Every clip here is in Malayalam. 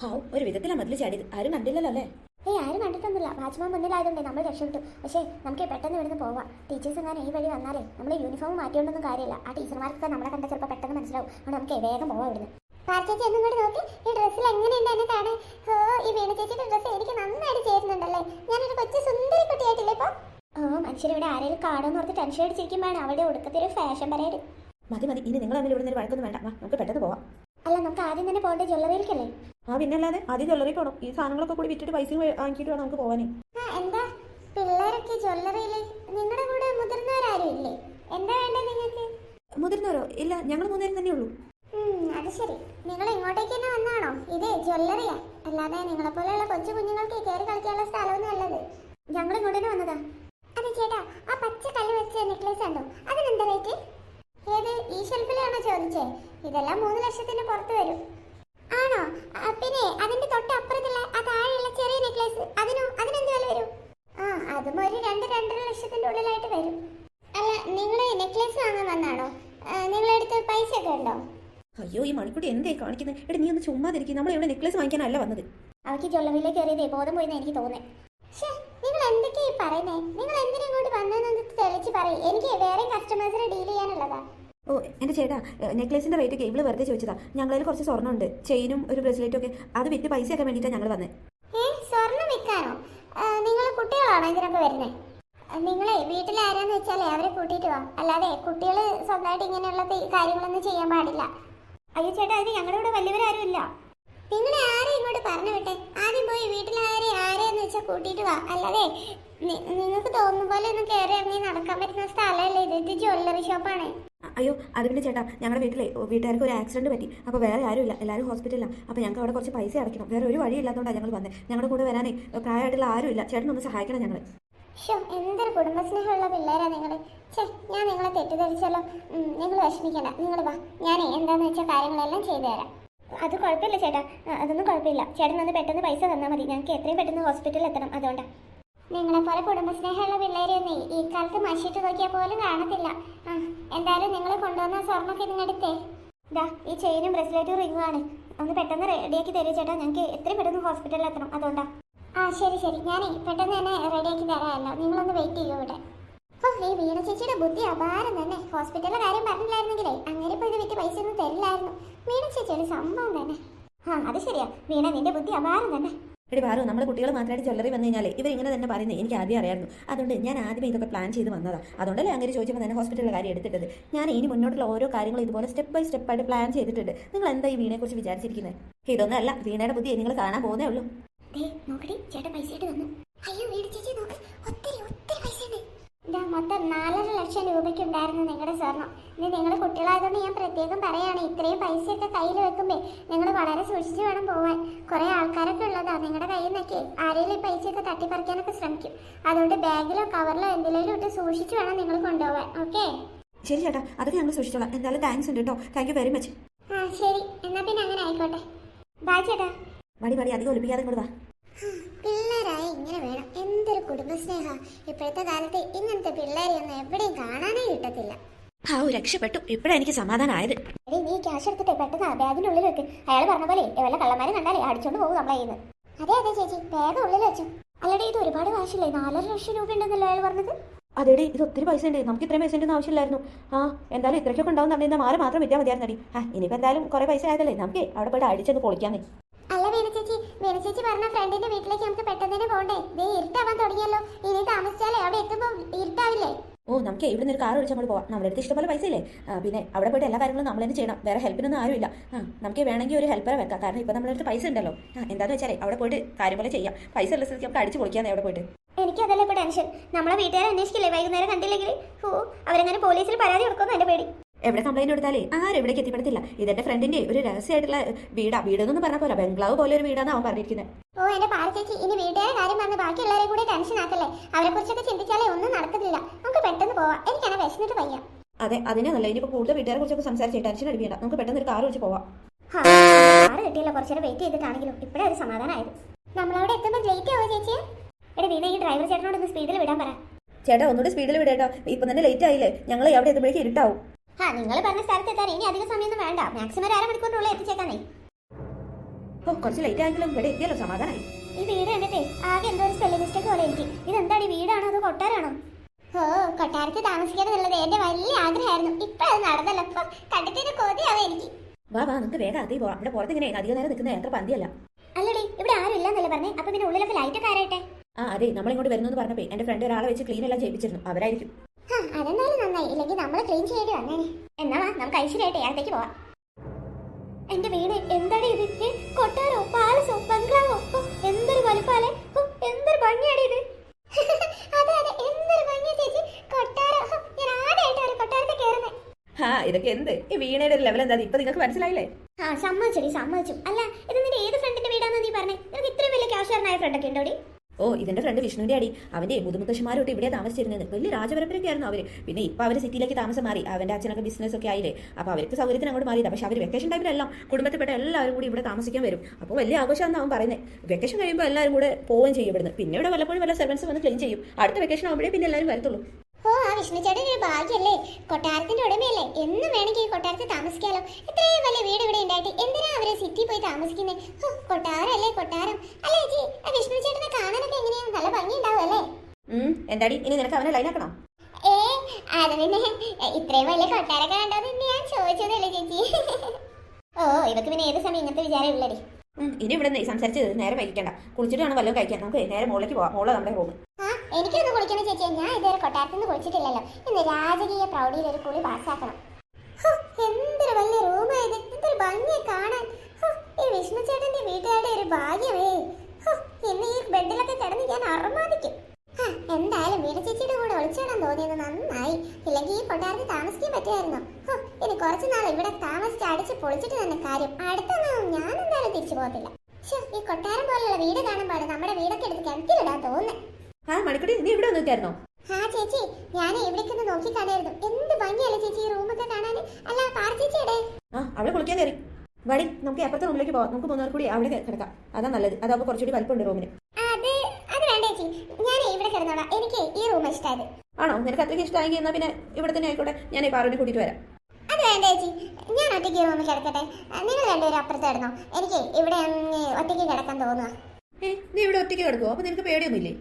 ഹാവ് ഒരു വിധത്തിലാ മതിൽ ചാടിയത്. ആരും കണ്ടില്ലല്ലോ അല്ലേ? ഏയ് ആരും കണ്ടിട്ടൊന്നുമില്ല. വാച്ച്മാൻ മുന്നിലായതുകൊണ്ട് നമ്മൾ രക്ഷപ്പെട്ടു. പക്ഷേ നമുക്ക് പെട്ടെന്ന് ഇവിടുന്ന് പോവാം. ടീച്ചേഴ്സ് എങ്ങാനും ഈ വഴി വന്നാലേ നമ്മൾ യൂണിഫോം മാറ്റിയോണ്ടൊന്നും കാര്യമില്ല. ആ ടീച്ചർമാർക്ക് നമ്മളെ കണ്ട ചിലപ്പോൾ പെട്ടെന്ന് മനസ്സിലാവും. അതുകൊണ്ട് നമുക്ക് വേഗം പോവാം ഇവിടുന്ന്. ചേച്ചി ഒന്നും കൂടി നോക്കി. ഈ ഡ്രസ്സിൽ എങ്ങനെയുണ്ട് എന്നെ കാണാൻ? ഹോ ഈ വീണ ചേച്ചിയുടെ ഡ്രസ്സ് എനിക്ക് നന്നായിട്ട് ചേരുന്നുണ്ടല്ലേ? ഞാനൊരു കൊച്ചു സുന്ദരി കുട്ടിയായിട്ടില്ലേ ഇപ്പോൾ ഓ മനുഷ്യരിവിടെ ആരെങ്കിലും കാണുമെന്ന് ഓർത്ത് ടെൻഷൻ അടിച്ചിരിക്കുമ്പോഴാണ് അവിടെ ഒടുക്കത്തിൽ ഫാഷൻ പരേഡ് മതി മതി. ഇനി നിങ്ങൾ തമ്മിൽ ഇവിടുന്ന് ഒരു വഴക്കൊന്നും വേണ്ട. വാ നമുക്ക് പെട്ടെന്ന് പോവാം. അല്ല നമുക്ക് ആദ്യം തന്നെ പോകേണ്ട ജ്വല്ലറിയിലേക്കല്ലേ ആ പിന്നെ പിന്നല്ലാതെ ആദ്യം ജ്വല്ലറി പോകണം ഈ സാധനങ്ങളൊക്കെ കൂടി വിറ്റിട്ട് പൈസ വാങ്ങിയിട്ട് വേണം നമുക്ക് പോവാനേ. എന്താ? പിള്ളേരൊക്കെ ജ്വല്ലറിയിൽ നിങ്ങളുടെ കൂടെ മുതിർന്നവരാരും ഇല്ലേ? എന്താ വേണ്ടത് നിങ്ങൾക്ക്? മുതിർന്നവരോ? ഇല്ല ഞങ്ങൾ മൂന്നേരം തന്നെ ഉള്ളൂ. അത് ശരി. നിങ്ങൾ ഇങ്ങോട്ടേക്ക് തന്നെ വന്നാണോ? ഇത് ജ്വല്ലറിയാ അല്ലാതെ നിങ്ങളെ പോലെയുള്ള കൊച്ചു കുഞ്ഞുങ്ങൾക്ക് കയറി കളിക്കാനുള്ള സ്ഥലമൊന്നും അല്ലത്. ഞങ്ങൾ ഇങ്ങോട്ട് തന്നെ വന്നതാ. അതെ ചേട്ടാ ആ പച്ച കല്ല് വെച്ച നെക്ലേസ് ഉണ്ടോ അതിനെന്താ റേറ്റ് ഏത് ഈ ഷെൽഫിലാണോ ചോദിച്ചേ? ഇതെല്ലാം മൂന്ന് ലക്ഷത്തിന് പുറത്ത് വരും. പിന്നെ അതിന്റെ തൊട്ടപ്പുറത്തുള്ള ആ താഴെയുള്ള ചെറിയ നെക്ലേസ് അതിനോ അതിനെന്ത് വില വരും? ആ അതും ഒരു രണ്ട് രണ്ടര ലക്ഷത്തിന്റെ ഉള്ളിലായിട്ട് വരും. അല്ല നിങ്ങൾ നെക്ലേസ് വാങ്ങാൻ വന്നാണോ? നിങ്ങളടുത്ത് പൈസ ഒക്കെ ഉണ്ടോ? അയ്യോ ഈ മണിക്കൂട്ടി എന്തായി കാണിക്കുന്നത് എടാ നീ ഒന്ന് ചുമ്മാതിരിക്കും. നമ്മൾ ഇവിടെ നെക്ലേസ് വാങ്ങിക്കാനല്ല വന്നത്. അവർക്ക് ജ്വല്ലറിയിലേക്ക് കയറിയതേ ബോധം പോയെന്ന് എനിക്ക് തോന്നേ നിങ്ങൾ എന്തൊക്കെയാ ഈ പറയുന്നേ? നിങ്ങൾ എന്തിനും ഇങ്ങോട്ട് വന്നതെന്ന് തെളിച്ച് പറയും. എനിക്ക് വേറെ കസ്റ്റമേഴ്സിനെ ഡീൽ ചെയ്യാനുള്ളതാ. ഓ എന്റെ ചേട്ടാ നെക്ലേസിന്റെ റേറ്റ് ഒക്കെ ഇവൾ വെറുതെ ചോദിച്ചതാ. ഞങ്ങളിൽ കുറച്ച് സ്വർണമുണ്ട്. ചെയിനും ഒരു ബ്രേസ്ലെറ്റും ഒക്കെ. അത് വിറ്റ് പൈസയൊക്കെ വേണ്ടിയിട്ടാണ് ഞങ്ങൾ വന്നത് ഏ സ്വർണം വിൽക്കാനോ? നിങ്ങൾ കുട്ടികളാണോ ഇതിനൊക്കെ വരുന്നേ? നിങ്ങളെ വീട്ടിൽ ആരാന്ന് വെച്ചാലേ അവരെ കൂട്ടിയിട്ട് വാ. അല്ലാതെ കുട്ടികൾ സ്വന്തമായിട്ട് ഇങ്ങനെയുള്ള കാര്യങ്ങളൊന്നും ചെയ്യാൻ പാടില്ല. അയ്യോ ചേട്ടാ അത് ഞങ്ങളുടെ ഇവിടെ വലിയവരാരും ഇല്ല. നിങ്ങളെ ആരെ ഇങ്ങോട്ട് പറഞ്ഞു വിട്ടെ? ആദ്യം പോയി വീട്ടിൽ വീട്ടിലാരെ ആരെയെന്ന് വെച്ചാൽ കൂട്ടിയിട്ട് വാ. അല്ലാതെ നിങ്ങൾക്ക് തോന്നുന്ന പോലെ ഒന്നും കയറി ഇറങ്ങി നടക്കാൻ പറ്റുന്ന സ്ഥലമല്ലേ ഇത്? ഇത് ജ്വല്ലറി ഷോപ്പാണ് അയ്യോ അത് ചേട്ടാ ഞങ്ങളുടെ വീട്ടിലെ വീട്ടുകാർക്ക് ഒരു ആക്സിഡന്റ് പറ്റി. അപ്പോൾ വേറെ ആരുമില്ല എല്ലാവരും ഹോസ്പിറ്റലിലാണ് അപ്പോൾ ഞങ്ങൾക്ക് അവിടെ കുറച്ച് പൈസ അടയ്ക്കണം. വേറെ ഒരു വഴിയില്ലാത്തതുകൊണ്ടാണ് ഞങ്ങൾ വന്നത് ഞങ്ങളുടെ കൂടെ വരാനേ പ്രായമായിട്ടുള്ള ആരുമില്ല ചേട്ടൻ ഒന്ന് സഹായിക്കണം ഞങ്ങൾ എന്തൊരു കുടുംബസ്നേഹമുള്ള പിള്ളേരാ നിങ്ങൾ ഞാൻ നിങ്ങളെ തെറ്റിദ്ധരിച്ചല്ലോ നിങ്ങൾ വിഷമിക്കണ്ട. നിങ്ങൾ വാ. ഞാനേ എന്താന്ന് വെച്ചാൽ കാര്യങ്ങളെല്ലാം ചെയ്തു തരാം. അത് കുഴപ്പമില്ല ചേട്ടാ. അതൊന്നും കുഴപ്പമില്ല. ചേട്ടൻ ഒന്ന് പെട്ടെന്ന് പൈസ തന്നാൽ മതി. ഞങ്ങൾക്ക് എത്രയും പെട്ടെന്ന് ഹോസ്പിറ്റലിൽ എത്തണം. അതുകൊണ്ടാണ് നിങ്ങളെ പോലെ കുടുംബസ്നേഹമുള്ള പിള്ളേരെയൊന്നേ ഈ കാലത്ത് മഷിട്ട് നോക്കിയാൽ പോലും കാണത്തില്ല. ആ എന്തായാലും നിങ്ങൾ കൊണ്ടുവന്ന സ്വർണൊക്കെ ഇതിനടുത്തേ ദാ ഈ ചെയിനും ബ്രസ്ലെറ്റും റിങ്ങുമാണ് ഒന്ന് പെട്ടെന്ന് റെഡിയാക്കി തരുമോ ചേട്ടാ. ഞങ്ങൾക്ക് എത്രയും പെട്ടെന്ന് ഹോസ്പിറ്റലിൽ എത്തണം. അതുകൊണ്ടാ. ആ ശരി ശരി. ഞാനേ പെട്ടെന്ന് തന്നെ റെഡിയാക്കി തരാമല്ലോ. നിങ്ങളൊന്ന് വെയിറ്റ് ചെയ്യൂ ഇവിടെ. ഓ ഈ വീണ ചേച്ചിയുടെ ബുദ്ധി അപാരം തന്നെ. ഹോസ്പിറ്റലിലെ കാര്യം പറഞ്ഞില്ലായിരുന്നെങ്കിലേ അങ്ങനെ ഇപ്പോൾ ഇത് വിറ്റ് പൈസ ഒന്നും തരില്ലായിരുന്നു. വീണ ചേച്ചിയുടെ സംഭവം തന്നെ. ആ അത് ശരിയാ. വീണ നിന്റെ ബുദ്ധി അപാരം തന്നെ. എടി പാറു നമ്മുടെ കുട്ടികൾ മാത്രമായിട്ട് ജ്വല്ലറി വന്നു കഴിഞ്ഞാൽ ഇവർ ഇങ്ങനെ തന്നെ പറയുന്നത് എനിക്ക് ആദ്യം അറിയാമായിരുന്നു അതുകൊണ്ട് ഞാൻ ആദ്യമേ ഇതൊക്കെ പ്ലാൻ ചെയ്ത് വന്നതാണ് അതുകൊണ്ടല്ലേ അങ്ങനെ ചോദിച്ചപ്പോൾ തന്നെ ഹോസ്പിറ്റലിലെ കാര്യം എടുത്തിട്ടത്. ഞാൻ ഇനി മുന്നോട്ടുള്ള ഓരോ കാര്യങ്ങളും ഇതുപോലെ സ്റ്റെപ്പ് ബൈ സ്റ്റെപ്പ് ആയിട്ട് പ്ലാൻ ചെയ്തിട്ടുണ്ട്. നിങ്ങൾ എന്താ ഈ വീണയെക്കുറിച്ച് വിചാരിച്ചിരിക്കുന്നത് ഇതൊന്നും അല്ല വീണയുടെ ബുദ്ധി നിങ്ങൾ കാണാൻ പോകുന്നേ ഉള്ളൂ. ചേട്ടൻ പൈസ ഒത്തിരി ഒത്തിരി പൈസ ഉണ്ട്. ഇതാ മൊത്തം നാലര ലക്ഷം രൂപയ്ക്ക് ഉണ്ടായിരുന്നു നിങ്ങളുടെ സ്വർണം. ഇനി നിങ്ങൾ കുട്ടികളായതുകൊണ്ട് ഞാൻ പ്രത്യേകം പറയുകയാണ് ഇത്രയും പൈസയൊക്കെ കയ്യിൽ വെക്കുമ്പോൾ നിങ്ങൾ വളരെ സൂക്ഷിച്ച് വേണം പോവാൻ. കുറേ ആൾക്കാരൊക്കെ ഉള്ളതാ നിങ്ങളുടെ കയ്യിൽ നിന്നൊക്കെ ആരെങ്കിലും ഈ പൈസയൊക്കെ തട്ടിപ്പറിക്കാനൊക്കെ ശ്രമിക്കും. അതുകൊണ്ട് ബാഗിലോ കവറിലോ എന്തിലേലും ഇട്ട് സൂക്ഷിച്ച് വേണം നിങ്ങൾ കൊണ്ടുപോവാൻ ഓക്കെ? ശരി ചേട്ടാ അതൊക്കെ ഞങ്ങൾ സൂക്ഷിച്ചോളാം. എന്തായാലും താങ്ക്സ് ഉണ്ട് കേട്ടോ. താങ്ക് യു വെരി മച്ച് ആ ശരി. എന്നാ പിന്നെ അങ്ങനെ ആയിക്കോട്ടെ. ബാ ചേട്ടാ. മടി മടി അധികം ഒളിപ്പിക്കാതെ ഇങ്ങോട്ട് പിള്ളേരായി ഇങ്ങനെ വേണം. എന്തൊരു കുടുംബസ്നേഹ. ഇപ്പോഴത്തെ കാലത്ത് ഇങ്ങനത്തെ പിള്ളേരെയൊന്നും എവിടെയും കാണാനേ കിട്ടത്തില്ല. ആ രക്ഷപ്പെട്ടു. ഇപ്പോഴാണ് എനിക്ക് സമാധാനമായത് എടി നീ ക്യാഷ് എടുത്തിട്ട് പെട്ടെന്ന് ബാഗിനുള്ളിൽ വെക്ക്. അയാൾ പറഞ്ഞ പോലെ വല്ല കള്ളന്മാരെ കണ്ടാലേ അടിച്ചോണ്ട് പോകും നമ്മളെ കയ്യിൽ അതെ അതെ ചേച്ചി. ബാഗ് ഉള്ളിൽ വെച്ചു. അല്ലടി ഇത് ഒരുപാട് കാശില്ലേ? നാലര ലക്ഷം രൂപ ഉണ്ടെന്നല്ലോ അയാൾ പറഞ്ഞത്? അതെടി ഇത് ഒത്തിരി പൈസ ഉണ്ട്. നമുക്ക് ഇത്രയും പൈസ ഉണ്ടെന്ന് ആവശ്യമില്ലായിരുന്നു. ആ എന്തായാലും ഇത്രയ്ക്കൊക്കെ ഉണ്ടാവും പറഞ്ഞാൽ മാറി മാത്രം വിറ്റാൽ മതിയായിരുന്നടി. ആ ഇനിയിപ്പോൾ എന്തായാലും കുറേ പൈസ ആയതല്ലേ? നമുക്ക് അവിടെ പോയിട്ട് അടിച്ചൊന്ന് പൊളിക്കാന്നേ. അല്ല വീണ ചേച്ചി വീണ ചേച്ചി പറഞ്ഞ ഫ്രണ്ടിന്റെ വീട്ടിലേക്ക് നമുക്ക് പെട്ടെന്ന് തന്നെ പോകണ്ടേ ദേ ഇരുട്ടാവാൻ തുടങ്ങിയല്ലോ. ഇനി താമസിച്ചാലേ അവിടെ എത്തുമ്പോൾ ഇരുട്ടാവില്ലേ? ഓ നമുക്ക് ഇവിടെ നിന്ന് ഒരു കാർ വിളിച്ച് നമ്മൾ പോവാം. നമ്മുടെ അടുത്ത് ഇഷ്ടംപോലെ പൈസ ഇല്ലേ? പിന്നെ അവിടെ പോയിട്ട് എല്ലാ കാര്യങ്ങളും നമ്മൾ തന്നെ ചെയ്യണം. വേറെ ഹെൽപ്പിനൊന്നും ആരുമില്ല. ആ നമുക്ക് വേണമെങ്കിൽ ഒരു ഹെൽപ്പറെ വെക്കാം. കാരണം ഇപ്പോൾ നമ്മുടെ അടുത്ത് പൈസ ഉണ്ടല്ലോ. ആ എന്താണെന്ന് വെച്ചാലേ അവിടെ പോയിട്ട് കാര്യം പോലെ ചെയ്യാം. പൈസ ഉള്ള സ്ഥലത്ത് നമുക്ക് അടിച്ച് പൊളിക്കാന്നേ അവിടെ പോയിട്ട്. എനിക്കതല്ല ഇപ്പൊ ടെൻഷൻ. നമ്മളെ വീട്ടുകാരെ അന്വേഷിക്കില്ലേ? വൈകുന്നേരം കണ്ടില്ലെങ്കിൽ ഓ അവരങ്ങനെ പോലീസിൽ പരാതി കൊടുക്കുമെന്ന് എന്റെ പേടി. എവിടെ കംപ്ലൈന്റ് കൊടുത്താലേ? ആരും ഇവിടേക്ക് എത്തിപ്പെടത്തില്ല. ഇതെന്റെ ഫ്രണ്ടിന്റെ ഒരു രഹസ്യമായിട്ടുള്ള വീടാ. വീടെന്നൊന്നും പറഞ്ഞ പോലെ ബംഗ്ലാവ് പോലെ ഒരു വീടാണ് അവൻ പറഞ്ഞിരിക്കുന്നത് ഓ എന്റെ പാറ ചേച്ചി ഇനി വീട്ടുകാരെ കാര്യം പറഞ്ഞ് ബാക്കിയുള്ളവരെ കൂടെ ടെൻഷൻ ആക്കല്ലേ? അവരെ കുറിച്ചൊക്കെ ചിന്തിച്ചാലേ ഒന്നും നടക്കത്തില്ല. നമുക്ക് പെട്ടെന്ന് പോവാം. എനിക്കാണ് വിശന്നിട്ട് വയ്യ. അതെ അതിനെ നല്ല. ഇനിയിപ്പോ കൂടുതൽ വീട്ടുകാരെ കുറിച്ചൊക്കെ സംസാരിച്ച് ടെൻഷൻ അടിക്കേണ്ട നമുക്ക് പെട്ടെന്ന് ഒരു കാർ വിളിച്ച് പോവാം. കാർ കിട്ടിയില്ല. കുറച്ചേരം വെയിറ്റ് ചെയ്തിട്ടാണെങ്കിലും ഇപ്പോഴേ ഒരു സമാധാനമായത് നമ്മളവിടെ എത്തുമ്പോൾ ലേറ്റ് ആവോ ചേച്ചി? എടി വീണ ഈ ഡ്രൈവർ ചേട്ടനോട് ഒന്ന് സ്പീഡിൽ വിടാൻ പറ. ചേട്ടാ ഒന്നുകൂടി സ്പീഡിൽ വിടേട്ടോ. ഇപ്പം തന്നെ ലേറ്റ് ആയില്ലേ. ഞങ്ങൾ അവിടെ എത്തുമ്പോഴേക്കും ഇരുട്ടാവും. ആ നിങ്ങൾ പറഞ്ഞ സ്ഥലത്ത് എത്താൻ ഇനി അധിക സമയമൊന്നും വേണ്ട. മാക്സിമം ഒരു അരമണിക്കൂറിനുള്ളിൽ എത്തിച്ചേക്കാനേ ഓ കുറച്ച് ലേറ്റ് ആയെങ്കിലും ഇവിടെ എത്തിയല്ലോ സമാധാനമായി ഈ വീട് കണ്ടിട്ടേ ആകെ എന്തോ ഒരു സ്പെല്ലിംഗ് മിസ്റ്റേക്ക് പോലെ എനിക്ക്. ഇതെന്താണ് വീടാണോ അതോ കൊട്ടാരാണോ ഓ കൊട്ടാരത്തിൽ താമസിക്കാൻ എന്നുള്ളത് എന്റെ വലിയ ആഗ്രഹമായിരുന്നു. ഇപ്പൊ അത് നടന്നല്ലോ. അപ്പൊ കണ്ടിട്ട് കൊതിയാവും എനിക്ക്. വാ വാ നമുക്ക് വേഗം അകത്തേക്ക് പോവാം ഇവിടെ പുറത്ത് ഇങ്ങനെ അധികം നേരം നിൽക്കുന്ന യന്ത്ര പന്തിയല്ല. അല്ലടി ഇവിടെ ആരും ഇല്ലെന്നല്ലേ പറഞ്ഞേ. അപ്പൊ പിന്നെ ഉള്ളിലൊക്കെ ലൈറ്റ് ഒക്കെ ആരായിട്ടെ ആ അതെ നമ്മളിങ്ങോട്ട് വരുന്നു എന്ന് പറഞ്ഞപ്പോ എന്റെ ഫ്രണ്ട് ഒരാളെ വെച്ച് ക്ലീൻ എല്ലാം ചെയ്യിപ്പിച്ചിരുന്നു. അവരായിരിക്കും. ഹാ, അതെന്തായാലും നന്നായി. ഇല്ലെങ്കിൽ നമ്മൾ ക്ലീൻ ചെയ്യേണ്ടി വന്നേനെ. എന്നാ നമുക്ക് ഐശ്വര്യമായിട്ട് അകത്തേക്ക് പോവാം. എന്റെ വീട് എന്താണ് ഇത്? കൊട്ടാരോ പാലസോ ബംഗ്ലാവോ? എന്തൊരു വലുപ്പാലേ. എന്തൊരു ഭംഗിയാണ് ഇത്. അതെ അതെ എന്തൊരു ഭംഗിയാ ചേച്ചി. കൊട്ടാരം ഞാൻ ആദ്യമായിട്ട് ഒരു കൊട്ടാരത്തിൽ കയറുന്നത് ആ ഇതൊക്കെ എന്ത്? ഈ വീണയുടെ ലെവൽ എന്താ? ഇപ്പൊ നിങ്ങൾക്ക് മനസ്സിലായില്ലേ? ആ സമ്മതിച്ചടി സമ്മതിച്ചു. അല്ല ഇത് നിന്റെ ഏത് ഫ്രണ്ടിന്റെ വീടാണെന്ന് നീ പറഞ്ഞേ? നിനക്ക് ഇത്രയും വലിയ ക്യാഷുകാരനായ ഫ്രണ്ടൊക്കെ ഉണ്ടോടി ഓ ഇതിന്റെ ഫ്രണ്ട് വിഷ്ണുവിന്റെ അടി. അവന്റെ മുതുമുത്തശ്ശിമാരോട്ട് ഇവിടെ താമസിച്ചിരുന്നത്. വലിയ രാജപരമ്പരയൊക്കെ ആയിരുന്നു അവർ. പിന്നെ ഇപ്പൊ അവർ സിറ്റിയിലേക്ക് താമസം മാറി. അവന്റെ അച്ഛനൊക്കെ ബിസിനസ് ഒക്കെ ആയില്ലേ. അപ്പൊ അവർക്ക് സൗകര്യത്തിന് അങ്ങോട്ട് മാറി പക്ഷെ അവർ വെക്കേഷൻ ടൈമിലെല്ലാം കുടുംബത്തിൽപ്പെട്ട എല്ലാവരും കൂടി ഇവിടെ താമസിക്കാൻ വരും. അപ്പോൾ വലിയ ആഘോഷമാണെന്ന് അവൻ പറയുന്നത് വെക്കേഷൻ കഴിയുമ്പോൾ എല്ലാവരും കൂടെ പോവുകയും ചെയ്യും ഇവിടുന്ന്. പിന്നെ ഇവിടെ വല്ലപ്പോഴും വല്ല സെർവൻസ് വന്ന് ക്ലീൻ ചെയ്യും. അടുത്ത വെക്കേഷൻ ആകുമ്പോഴേ പിന്നെ എല്ലാവരും വരത്തുള്ളൂ. വിഷ്ണു ചേട്ടൻ ഒരു ഭാഗ്യല്ലേ? കൊട്ടാരത്തിന്റെ ഉടമയല്ലേ? എന്നും വേണമെങ്കിൽ ഈ കൊട്ടാരത്തിൽ താമസിക്കാലോ. ഇത്രയും വലിയ വീട് ഇവിടെ ഉണ്ടായിട്ട് എന്തിനാ അവരെ സിറ്റി പോയി താമസിക്കുന്നത് കൊട്ടാരല്ലേ കൊട്ടാരം. അല്ലേ ചേച്ചി ആ വിഷ്ണു ചേട്ടനെ കാണാനൊക്കെ എങ്ങനെയാ? നല്ല ഭംഗി ഉണ്ടാവും അല്ലേ എന്താടി? ഇനി നിനക്ക് അവനെ ലൈനാക്കണോ ഏ അത് പിന്നെ ഇത്രയും വലിയ കൊട്ടാരൊക്കെ കണ്ടത് ഞാൻ ചോദിച്ചതല്ലേ ചേച്ചി. ഓ ഇവക്ക് പിന്നെ ഏത് സമയം ഇങ്ങനത്തെ വിചാരം ഉള്ളടി? ഇനി ഇവിടെ സംസാരിച്ച് നേരെ വൈകിക്കണ്ട. കുളിച്ചിട്ട് വേണം വല്ലതും കഴിക്കാൻ. നമുക്ക് നേരെ മുകളിലേക്ക് പോവാം. മോളെ നമ്മുടെ റൂം ആ എനിക്കൊന്ന് കുളിക്കണം ചേച്ചി ഞാൻ ഇതുവരെ കൊട്ടാരത്തിൽ നിന്ന് കുളിച്ചിട്ടില്ലല്ലോ. ഇന്ന് രാജകീയ പ്രൗഢിയിൽ ഒരു കുളി പാസ്സാക്കണം. എന്തൊരു വലിയ റൂമായത്. എന്തൊരു ഭംഗിയെ കാണാൻ. ഈ വിഷ്ണു ചേട്ടന്റെ വീട്ടുകാരുടെ ഒരു ഭാഗ്യമേ. ഇന്ന് ഈ ബെഡിലൊക്കെ കിടന്ന് ഞാൻ അറുമാതിക്കും എന്തായാലും വീട് ചേച്ചിയുടെ കൂടെ ഒളിച്ചിടാൻ തോന്നിയത് നന്നായി. ഇല്ലെങ്കിൽ ഈ കൊട്ടാരത്തിൽ താമസിക്കാൻ പറ്റുമായിരുന്നു? ഇനി കുറച്ചു നാൾ ഇവിടെ താമസിച്ച് അടിച്ച് പൊളിച്ചിട്ട് തന്നെ കാര്യം. അടുത്തൊന്നും ഞാൻ എന്തായാലും തിരിച്ചു പോകത്തില്ല. ഈ കൊട്ടാരം പോലുള്ള വീട് കാണുമ്പോൾ നമ്മുടെ വീടൊക്കെ എടുത്ത് കിണറ്റിലിടാൻ തോന്നുന്നു. ആ മണിക്കുട്ടി നീ ഇവിടെ വന്നിട്ടായിരുന്നോ? ആ ചേച്ചി ഞാൻ ഇവിടെക്കൊന്ന് നോക്കി കാണായിരുന്നു എന്ത് ഭംഗിയല്ലേ ചേച്ചി ഈ റൂമൊക്കെ കാണാൻ അല്ല പാറ ചേച്ചിയുടെ ആ അവിടെ കുളിക്കാൻ കയറി. വടി നമുക്ക് അപ്പുറത്തെ റൂമിലേക്ക് പോവാം. നമുക്ക് മൂന്നാർ കൂടി അവിടെ കിടക്കാം. അതാ നല്ലത്. അതാകുമ്പോൾ കുറച്ചുകൂടി വലിപ്പമുണ്ട് റൂമിന് അത് അത് വേണ്ട ചേച്ചി. ഞാൻ ഇവിടെ കിടന്നോളാം. എനിക്ക് ഈ റൂം ഇഷ്ടമായത് ആണോ? നിനക്ക് അത്രയ്ക്ക് ഇഷ്ടമായെങ്കിൽ എന്നാൽ പിന്നെ ഇവിടെ തന്നെ ആയിക്കോട്ടെ. ഞാൻ ഈ പാറുവിനെ കൂട്ടിയിട്ട് വരാം. അത് വേണ്ട ചേച്ചി. ഞാൻ ഒറ്റയ്ക്ക് ഈ റൂമിൽ കിടക്കട്ടെ. നിങ്ങൾ രണ്ടുപേരും അപ്പുറത്ത് കിടന്നോ എനിക്ക് ഇവിടെ ഒറ്റയ്ക്ക് കിടക്കാൻ തോന്നുക ഏ നീ ഇവിടെ ഒറ്റയ്ക്ക് കിടക്കുമോ അപ്പോൾ നിനക്ക് പേടിയൊന്നുമില്ലേ?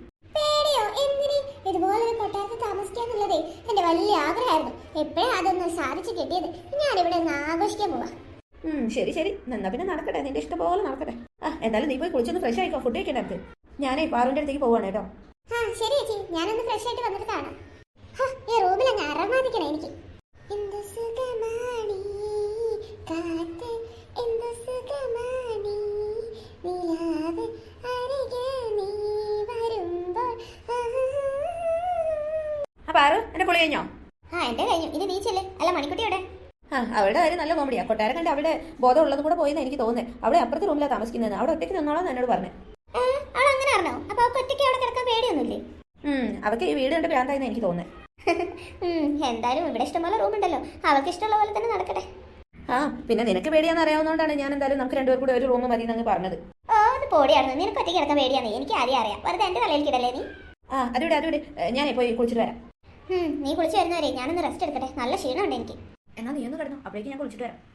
ഇതുപോലൊരു കൊട്ടാരത്തിൽ താമസിക്കാന്നുള്ളതേ എന്റെ വലിയ ആഗ്രഹമായിരുന്നു. എപ്പോഴാ അതൊന്നും സാധിച്ചു കിട്ടിയത്? ഞാനിവിടെ ഒന്ന് ആഘോഷിക്കാൻ പോവാ. ശരി ശരി. എന്നാ പിന്നെ നടക്കട്ടെ. നിന്റെ ഇഷ്ടം പോലെ നടക്കട്ടെ. ആ എന്തായാലും നീ പോയി കുളിച്ചൊന്ന് ഫ്രഷ് ആയിക്കോ. ഫുഡ് കഴിക്കണ്ട നമുക്ക് ഞാനേ പാറുവിന്റെ അടുത്തേക്ക് പോവാണ് കേട്ടോ. ആ ശരി ചേച്ചി. ഞാനൊന്ന് ഫ്രഷ് ആയിട്ട് വന്നിട്ട് കാണാം. ഈ റൂമിൽ അങ്ങ് എനിക്ക്. എന്ത് സുഖമാണീ? കാറ്റ് കഴിഞ്ഞോ? ആ എന്റെ കഴിഞ്ഞു. ഇനി നീ ചെല്ലേ. അല്ല മണിക്കുട്ടിയുടെ ആ അവളുടെ കാര്യം നല്ല കോമഡിയാ. കൊട്ടാരം കണ്ട് അവിടെ ബോധം ഉള്ളത് കൂടെ പോയെന്ന് എനിക്ക് തോന്നുന്നത് അവളെ അപ്പുറത്തെ റൂമിലാണ് താമസിക്കുന്നത് അവിടെ ഒറ്റയ്ക്ക് നിന്നോളാം എന്നോട് പറഞ്ഞു. അവൾ അങ്ങനെ അറിഞ്ഞോ അപ്പൊ അവൾക്ക് ഒറ്റയ്ക്ക് അവിടെ കിടക്കാൻ പേടിയൊന്നുമില്ലേ? അവൾക്ക് ഈ വീട് കണ്ട് ഭ്രാന്തായെന്ന് എനിക്ക് തോന്നുന്നത് എന്തായാലും ഇവിടെ ഇഷ്ടംപോലെ റൂം ഉണ്ടല്ലോ. അവൾക്ക് ഇഷ്ടമുള്ള പോലെ തന്നെ നടക്കട്ടെ. ആ പിന്നെ നിനക്ക് പേടിയാന്ന് അറിയാവുന്നതുകൊണ്ടാണ് ഞാൻ എന്തായാലും നമുക്ക് രണ്ടുപേർ കൂടെ ഒരു റൂം മതി എന്നങ്ങ് പറഞ്ഞത്. ഓ അത് പോടിയായിരുന്നു. നിനക്ക് ഒറ്റയ്ക്ക് കിടക്കാൻ പേടിയാന്ന്. എനിക്ക് ആദ്യം അറിയാം. വെറുതെ എന്റെ തലയിൽ കിടല്ലേ നീ? ആ അതിവിടെ അതിവിടെ. ഞാൻ പോയി കുളിച്ചിട്ട് വരാം. നീ കുളിച്ചു വരുന്നവരെ ഞാനൊന്ന് റെസ്റ്റ് എടുക്കട്ടെ. നല്ല ക്ഷീണമുണ്ട് എനിക്ക്. എന്നാൽ നീ ഒന്ന് കിടന്നു. അപ്പോഴേക്കും ഞാൻ കുളിച്ചിട്ട് വരാം.